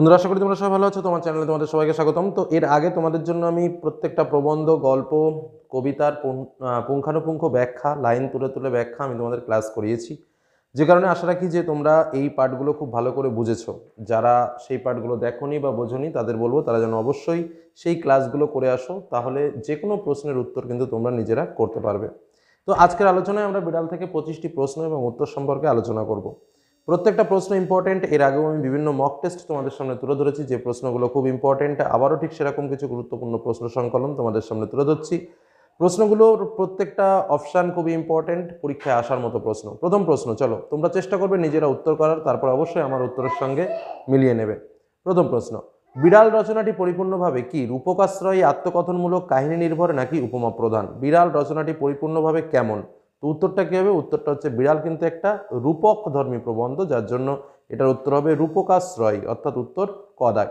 বন্ধুরা, আশা করি তোমরা সবাই ভালো আছো। তোমার চ্যানেলে তোমাদের সবাইকে স্বাগতম। তো এর আগে তোমাদের জন্য আমি প্রত্যেকটা প্রবন্ধ, গল্প, কবিতার পুঙ্খানুপুঙ্খ ব্যাখ্যা, লাইন তুলে তুলে ব্যাখ্যা আমি তোমাদের ক্লাস করিয়েছি। যে কারণে আশা রাখি যে তোমরা এই পাঠগুলো খুব ভালো করে বুঝেছ। যারা সেই পাঠগুলো দেখোনি বা বোঝোনি, তাদের বলব তারা যেন অবশ্যই সেই ক্লাসগুলো করে আসো। তাহলে যে কোনো প্রশ্নের উত্তর কিন্তু তোমরা নিজেরা করতে পারবে। তো আজকের আলোচনায় আমরা বিড়াল থেকে পঁচিশটি প্রশ্ন এবং উত্তর সম্পর্কে আলোচনা করব। প্রত্যেকটা প্রশ্ন ইম্পর্টেন্ট এর আগেও আমি বিভিন্ন মক টেস্ট তোমাদের সামনে তুলে ধরেছি, যে প্রশ্নগুলো খুব ইম্পর্টেন্ট আবারও ঠিক সেরকম কিছু গুরুত্বপূর্ণ প্রশ্ন সংকলন তোমাদের সামনে তুলে ধরছি। প্রশ্নগুলোর প্রত্যেকটা অপশান খুবই ইম্পর্টেন্ট পরীক্ষায় আসার মতো প্রশ্ন। প্রথম প্রশ্ন, চলো, তোমরা চেষ্টা করবে নিজেরা উত্তর করার, তারপর অবশ্যই আমার উত্তরের সঙ্গে মিলিয়ে নেবে। প্রথম প্রশ্ন, বিড়াল রচনাটি পরিপূর্ণভাবে কি? রূপকাশ্রয়ী আত্মকথনমূলক কাহিনী নির্ভর নাকি উপমা প্রধান? বিড়াল রচনাটি পরিপূর্ণভাবে কেমন? তো উত্তরটা কী হবে? উত্তরটা হচ্ছে বিড়াল কিন্তু একটা রূপক ধর্মী প্রবন্ধ, যার জন্য এটার উত্তর হবে রূপকাশ্রয়, অর্থাৎ উত্তর কদাক।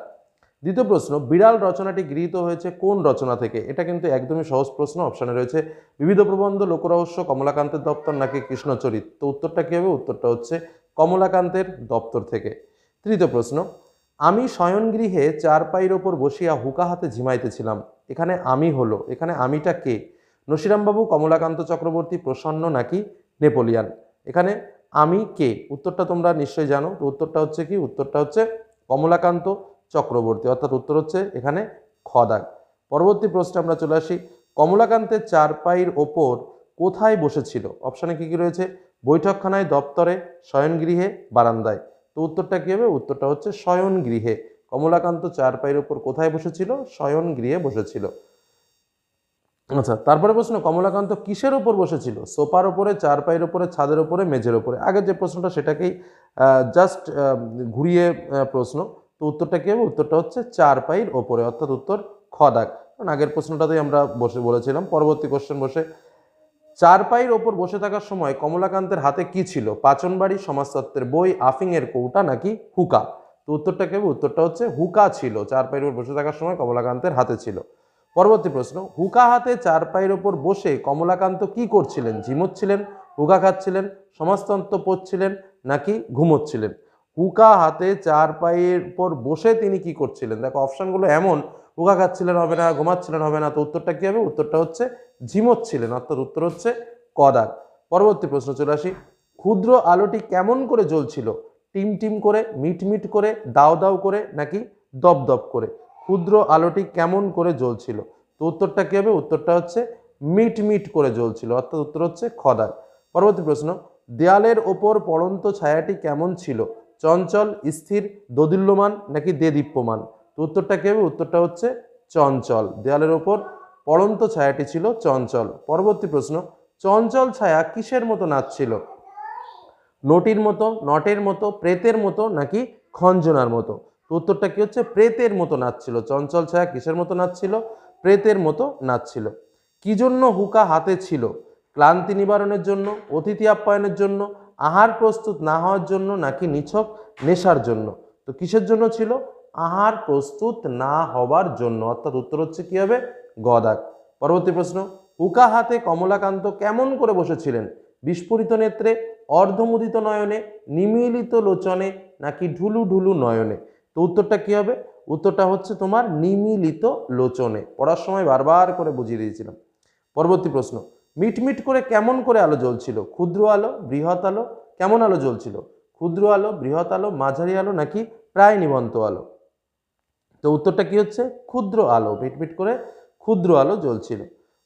দ্বিতীয় প্রশ্ন, বিড়াল রচনাটি গৃহীত হয়েছে কোন রচনা থেকে? এটা কিন্তু একদমই সহজ প্রশ্ন, অপশানে রয়েছে বিবিধ প্রবন্ধ, লোকরহস্য, কমলাকান্তের দপ্তর নাকি কৃষ্ণচরিত? তো উত্তরটা কী হবে? উত্তরটা হচ্ছে কমলাকান্তের দপ্তর থেকে। তৃতীয় প্রশ্ন, আমি শয়নগৃহে চারপাইয়ের ওপর বসিয়া হুকা হাতে ঝিমাইতেছিলাম, এখানে আমি হলো, এখানে আমিটা কে? নসিরামবাবু, কমলাকান্ত চক্রবর্তী, প্রসন্ন নাকি নেপোলিয়ান? এখানে আমি কে? উত্তরটা তোমরা নিশ্চয়ই জানো। তো উত্তরটা হচ্ছে কি? উত্তরটা হচ্ছে কমলাকান্ত চক্রবর্তী। অর্থাৎ উত্তর হচ্ছে এখানে খদাগ পরবর্তী প্রশ্নে আমরা চলে আসি। কমলাকান্তের চারপাইয়ের ওপর কোথায় বসেছিল? অপশানে কি কি রয়েছে? বৈঠকখানায়, দপ্তরে, শয়নগৃহে, বারান্দায়। তো উত্তরটা কী হবে? উত্তরটা হচ্ছে শয়নগৃহে। কমলাকান্ত চারপাইয়ের ওপর কোথায় বসেছিল? শয়নগৃহে বসেছিল। আচ্ছা তারপরে প্রশ্ন, কমলাকান্ত কিসের ওপর বসেছিল? সোফার ওপরে চারপাইয়ের ওপরে ছাদের ওপরে মেঝের ওপরে আগের যে প্রশ্নটা সেটাকেই জাস্ট ঘুরিয়ে প্রশ্ন। তো উত্তরটা কী হবে? উত্তরটা হচ্ছে চারপাইয়ের ওপরে অর্থাৎ উত্তর খদাক কারণ আগের প্রশ্নটাতেই আমরা বসে বলেছিলাম, পরবর্তী কোশ্চেন বসে, চারপাইয়ের ওপর বসে থাকার সময় কমলাকান্তের হাতে কি ছিল? পাচনবাড়ি, সমাজতত্ত্বের বই, আফিংয়ের কৌটা, নাকি হুকা? তো উত্তরটা কী হবে? উত্তরটা হচ্ছে হুকা ছিল, চারপাইয়ের ওপর বসে থাকার সময় কমলাকান্তের হাতে ছিল। পরবর্তী প্রশ্ন, হুকা হাতে চার পায়ের ওপর বসে কমলাকান্ত কি করছিলেন? ঝিমোচ্ছিলেন হুকা খাচ্ছিলেন, সমাজতন্ত্র পড়ছিলেন নাকি ঘুমোচ্ছিলেন? হুকা হাতে চার পায়ের উপর বসে তিনি কি করছিলেন? দেখো, অপশানগুলো এমন হুকা খাচ্ছিলেন হবে না, ঘুমাচ্ছিলেন হবে না, তো উত্তরটা কী হবে? উত্তরটা হচ্ছে ঝিমোচ্ছিলেন, অর্থাৎ উত্তর হচ্ছে কদাক পরবর্তী প্রশ্ন চলে আসি, ক্ষুদ্র আলোটি কেমন করে জ্বলছিল? টিম টিম করে, মিট মিট করে, দাও দাও করে নাকি দপ দপ করে? ক্ষুদ্র আলোটি কেমন করে জ্বলছিল? তো উত্তরটা কী হবে? উত্তরটা হচ্ছে মিট মিট করে জ্বলছিল, অর্থাৎ উত্তর হচ্ছে খদার পরবর্তী প্রশ্ন, দেয়ালের ওপর পড়ন্ত ছায়াটি কেমন ছিল? চঞ্চল, স্থির, দোদুল্যমান নাকি দেদীপ্যমান? তো উত্তরটা কী হবে? উত্তরটা হচ্ছে চঞ্চল। দেয়ালের ওপর পড়ন্ত ছায়াটি ছিল চঞ্চল। পরবর্তী প্রশ্ন, চঞ্চল ছায়া কিসের মতো নাচছিল? নটির মতো, নটের মতো, প্রেতের মতো নাকি খঞ্জনার মতো? তো উত্তরটা কি হচ্ছে? প্রেতের মতো নাচছিল। চঞ্চল ছায়া কিসের মতো নাচছিল? প্রেতের মতো নাচছিল। কি জন্য হুকা হাতে ছিল? ক্লান্তি নিবারণের জন্য, অতিথি আপ্যায়নের জন্য, আহার প্রস্তুত না হওয়ার জন্য নাকি নিছক নেশার জন্য? তো কিসের জন্য ছিল? আহার প্রস্তুত না হবার জন্য। অর্থাৎ উত্তর হচ্ছে কি হবে? গদাক। পরবর্তী প্রশ্ন, হুকা হাতে কমলাকান্ত কেমন করে বসেছিলেন? বিস্ফোরিত নেত্রে, অর্ধমুদিত নয়নে, নিমিলিত লোচনে নাকি ঢুলু ঢুলু নয়নে? তো উত্তরটা কি হবে? উত্তরটা হচ্ছে তোমার নিমিলিত লোচনে। পড়ার সময় বারবার করে বুঝিয়ে দিয়েছিলাম। পরবর্তী প্রশ্ন, মিটমিট করে কেমন করে আলো জ্বলছিল? ক্ষুদ্র আলো, বৃহৎ আলো, কেমন আলো জ্বলছিল? ক্ষুদ্র আলো, বৃহৎ আলো, মাঝারি আলো নাকি প্রায় নিবন্ত আলো? তো উত্তরটা কি হচ্ছে? ক্ষুদ্র আলো, মিটমিট করে ক্ষুদ্র আলো জ্বলছিল।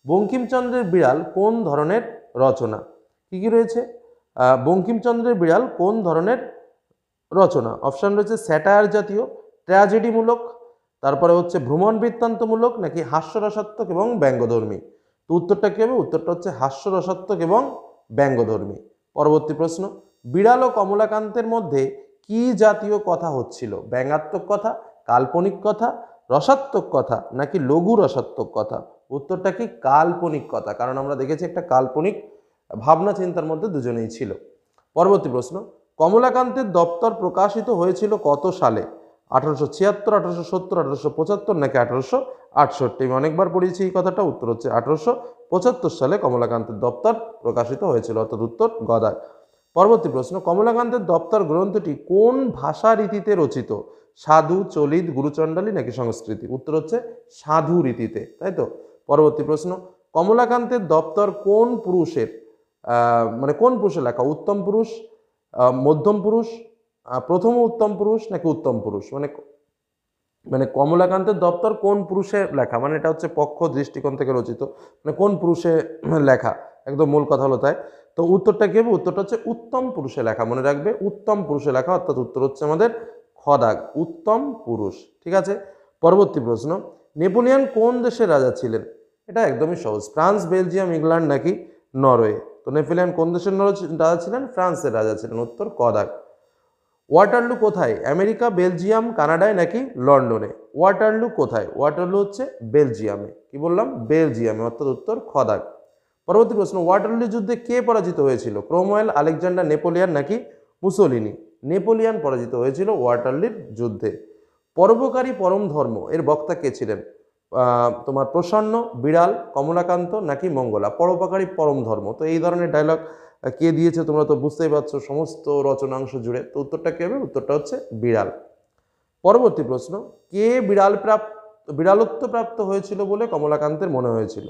বঙ্কিমচন্দ্রের বিড়াল কোন ধরনের রচনা? কি কি রয়েছে? বঙ্কিমচন্দ্রের বিড়াল কোন ধরনের রচনা। অপশান রয়েছে স্যাটায়ার জাতীয়, ট্র্যাজেডিমূলক, তারপরে হচ্ছে ভ্রমণ বৃত্তান্তমূলক নাকি হাস্যরসাত্মক এবং ব্যঙ্গধর্মী। তো উত্তরটা কী হবে? উত্তরটা হচ্ছে হাস্যরসাত্মক এবং ব্যঙ্গধর্মী। পরবর্তী প্রশ্ন, বিড়াল ও কমলাকান্তের মধ্যে কি জাতীয় কথা হচ্ছিল? ব্যঙ্গাত্মক কথা, কাল্পনিক কথা, রসাত্মক কথা নাকি লঘু রসাত্মক কথা? উত্তরটা কি? কাল্পনিক কথা, কারণ আমরা দেখেছি একটা কাল্পনিক ভাবনা চিন্তার মধ্যে দুজনেই ছিল। পরবর্তী প্রশ্ন কমলাকান্তের দপ্তর প্রকাশিত হয়েছিল কত সালে? আঠারোশো ছিয়াত্তর, আঠারোশো সত্তর, আঠারোশো পঁচাত্তর নাকি আঠারোশো আটষট্টি? আমি অনেকবার পড়িয়েছি এই কথাটা। উত্তর হচ্ছে আঠারোশো পঁচাত্তর সালে কমলাকান্তের দপ্তর প্রকাশিত হয়েছিল, অর্থাৎ উত্তর গদায়। পরবর্তী প্রশ্ন, কমলাকান্তের দপ্তর গ্রন্থটি কোন ভাষা রীতিতে রচিত? সাধু, চলিত, গুরুচণ্ডালী নাকি সংস্কৃতি? উত্তর হচ্ছে সাধু রীতিতে, তাই তো? পরবর্তী প্রশ্ন, কমলাকান্তের দপ্তর কোন পুরুষের মানে কোন পুরুষের লেখা? উত্তম পুরুষ মধ্যম পুরুষ প্রথম উত্তম পুরুষ নাকি উত্তম পুরুষ? মানে মানে কমলাকান্তের দপ্তর কোন পুরুষে লেখা? মানে এটা হচ্ছে পক্ষ দৃষ্টিকোণ থেকে রচিত। মানে কোন পুরুষে লেখা? একদম মূল কথা হলো তাই। তো উত্তরটা কি হবে? উত্তরটা হচ্ছে উত্তম পুরুষে লেখা। মনে রাখবে, উত্তম পুরুষে লেখা, অর্থাৎ উত্তর হচ্ছে আমাদের খদাগ উত্তম পুরুষ, ঠিক আছে? পরবর্তী প্রশ্ন, নেপোলিয়ান কোন দেশের রাজা ছিলেন? এটা একদমই সহজ। ফ্রান্স, বেলজিয়াম, ইংল্যান্ড নাকি নরওয়ে? তো নেপোলিয়ান কোন দেশের রাজা ছিলেন? ফ্রান্সের রাজা ছিলেন, উত্তর কদাক। ওয়াটারলু কোথায়? আমেরিকা, বেলজিয়াম, কানাডায় নাকি লন্ডনে? ওয়াটারলু কোথায়? ওয়াটারলু হচ্ছে বেলজিয়ামে। কি বললাম? বেলজিয়ামে, অর্থাৎ উত্তর খদাগ পরবর্তী প্রশ্ন, ওয়াটারলু যুদ্ধে কে পরাজিত হয়েছিল? ক্রোমওয়েল, আলেকজান্ডার, নেপোলিয়ান নাকি মুসোলিনি? নেপোলিয়ান পরাজিত হয়েছিল ওয়াটারলির যুদ্ধে। পরোপকারী পরম ধর্ম, এর বক্তা কে ছিলেন? তোমার প্রসন্ন, বিড়াল, কমলাকান্ত নাকি মঙ্গলা? পরোপকারী পরম ধর্ম। তো এই ধরনের ডায়লগ কে দিয়েছে তোমরা তো বুঝতেই পারছ, সমস্ত রচনাংশ জুড়ে। তো উত্তরটা কি হবে? উত্তরটা হচ্ছে বিড়াল। পরবর্তী প্রশ্ন, কে বিড়াল প্রাপ্ত, বিড়ালত্ব প্রাপ্ত হয়েছিল বলে কমলাকান্তের মনে হয়েছিল?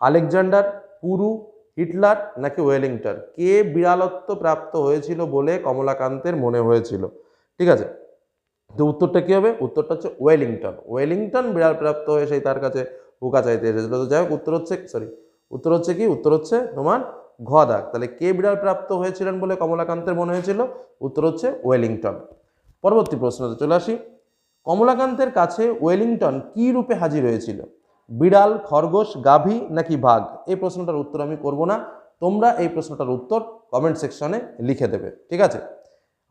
আলেকজান্ডার, পুরু, হিটলার নাকি ওয়েলিংটন? কে বিড়ালত্ব প্রাপ্ত হয়েছিল বলে কমলাকান্তের মনে হয়েছিল? ঠিক আছে তো উত্তরটা কি হবে? উত্তরটা হচ্ছে ওয়েলিংটন। ওয়েলিংটন বিড়াল প্রাপ্ত হয়ে সেই তার কাছে হুকা চাইতে এসেছিল। তো যাই হোক, উত্তর হচ্ছে সরি উত্তর হচ্ছে কি? উত্তর হচ্ছে তোমার ঘ দাগ তাহলে কে বিড়াল প্রাপ্ত হয়েছিলেন বলে কমলাকান্তের মনে হয়েছিল? উত্তর হচ্ছে ওয়েলিংটন। পরবর্তী প্রশ্নতে চলে আসি। কমলাকান্তের কাছে ওয়েলিংটন কি রূপে হাজির হয়েছিল? বিড়াল, খরগোশ, গাভী নাকি বাঘ? এই প্রশ্নটার উত্তর আমি করব না। তোমরা এই প্রশ্নটার উত্তর কমেন্ট সেকশনে লিখে দেবে। ঠিক আছে?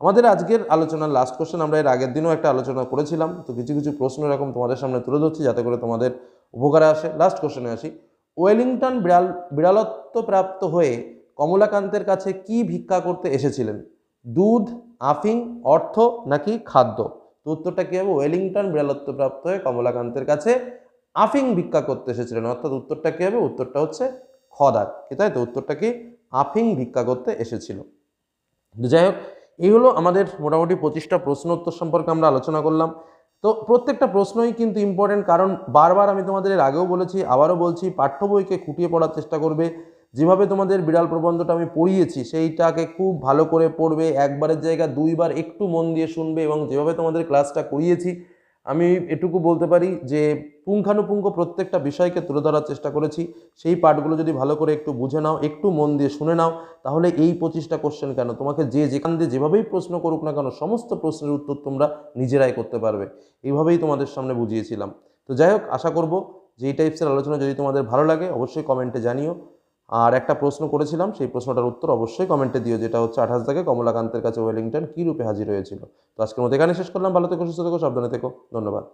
আমাদের আজকের আলোচনার লাস্ট কোশ্চেন আমরা এর আগের দিনও একটা আলোচনা করেছিলাম, তো কিছু কিছু প্রশ্ন এরকম তোমাদের সামনে তুলে ধরছি যাতে করে তোমাদের উপকারে আসে। লাস্ট কোশ্চেনে আসি। ওয়েলিংটন বিড়াল বিড়ালত্ব প্রাপ্ত হয়ে কমলাকান্তের কাছে কি ভিক্ষা করতে এসেছিলেন? দুধ, আফিং, অর্থ নাকি খাদ্য? তো উত্তরটা কী হবে? ওয়েলিংটন বিড়ালত্ব প্রাপ্ত হয়ে কমলাকান্তের কাছে আফিং ভিক্ষা করতে এসেছিলেন। অর্থাৎ উত্তরটা কী হবে? উত্তরটা হচ্ছে খদাক। কি তাই? তো উত্তরটা কি? আফিং ভিক্ষা করতে এসেছিল। যাই হোক এই হলো আমাদের মোটামুটি পঁচিশটা প্রশ্ন উত্তর সম্পর্কে আমরা আলোচনা করলাম। তো প্রত্যেকটা প্রশ্নই কিন্তু ইম্পর্টেন্ট কারণ বারবার আমি তোমাদের এর আগেও বলেছি, আবারও বলছি, পাঠ্য বইকে খুঁটিয়ে পড়ার চেষ্টা করবে। যেভাবে তোমাদের বিড়াল প্রবন্ধটা আমি পড়িয়েছি, সেইটাকে খুব ভালো করে পড়বে, একবারের জায়গা দুইবার একটু মন দিয়ে শুনবে এবং যেভাবে তোমাদের ক্লাসটা করিয়েছি আমি এটুকু বলতে পারি যে পুঙ্খানুপুঙ্খ প্রত্যেকটা বিষয়কে তুলে ধরার চেষ্টা করেছি। সেই পার্টগুলো যদি ভালো করে একটু বুঝে নাও, একটু মন দিয়ে শুনে নাও, তাহলে এই পঁচিশটা কোশ্চেন কেন? তোমাকে যে যেখান দিয়ে যেভাবেই প্রশ্ন করুক না কেন, সমস্ত প্রশ্নের উত্তর তোমরা নিজেরাই করতে পারবে। এইভাবেই তোমাদের সামনে বুঝিয়েছিলাম। তো যাই হোক, আশা করব যে এই টাইপসের আলোচনা যদি তোমাদের ভালো লাগে, অবশ্যই কমেন্টে জানিও। আর একটা প্রশ্ন করেছিলাম, সেই প্রশ্নটার উত্তর অবশ্যই কমেন্টে দিও, যেটা হচ্ছে আঠাশ থেকে কমলাকান্তের কাছে ওয়েলিংটন কী রূপে হাজির হয়েছিল। তো আজকের মতো এখানে শেষ করলাম, ভালো থেকো, সুস্থ থেকো, সাবধানে থেকো, ধন্যবাদ।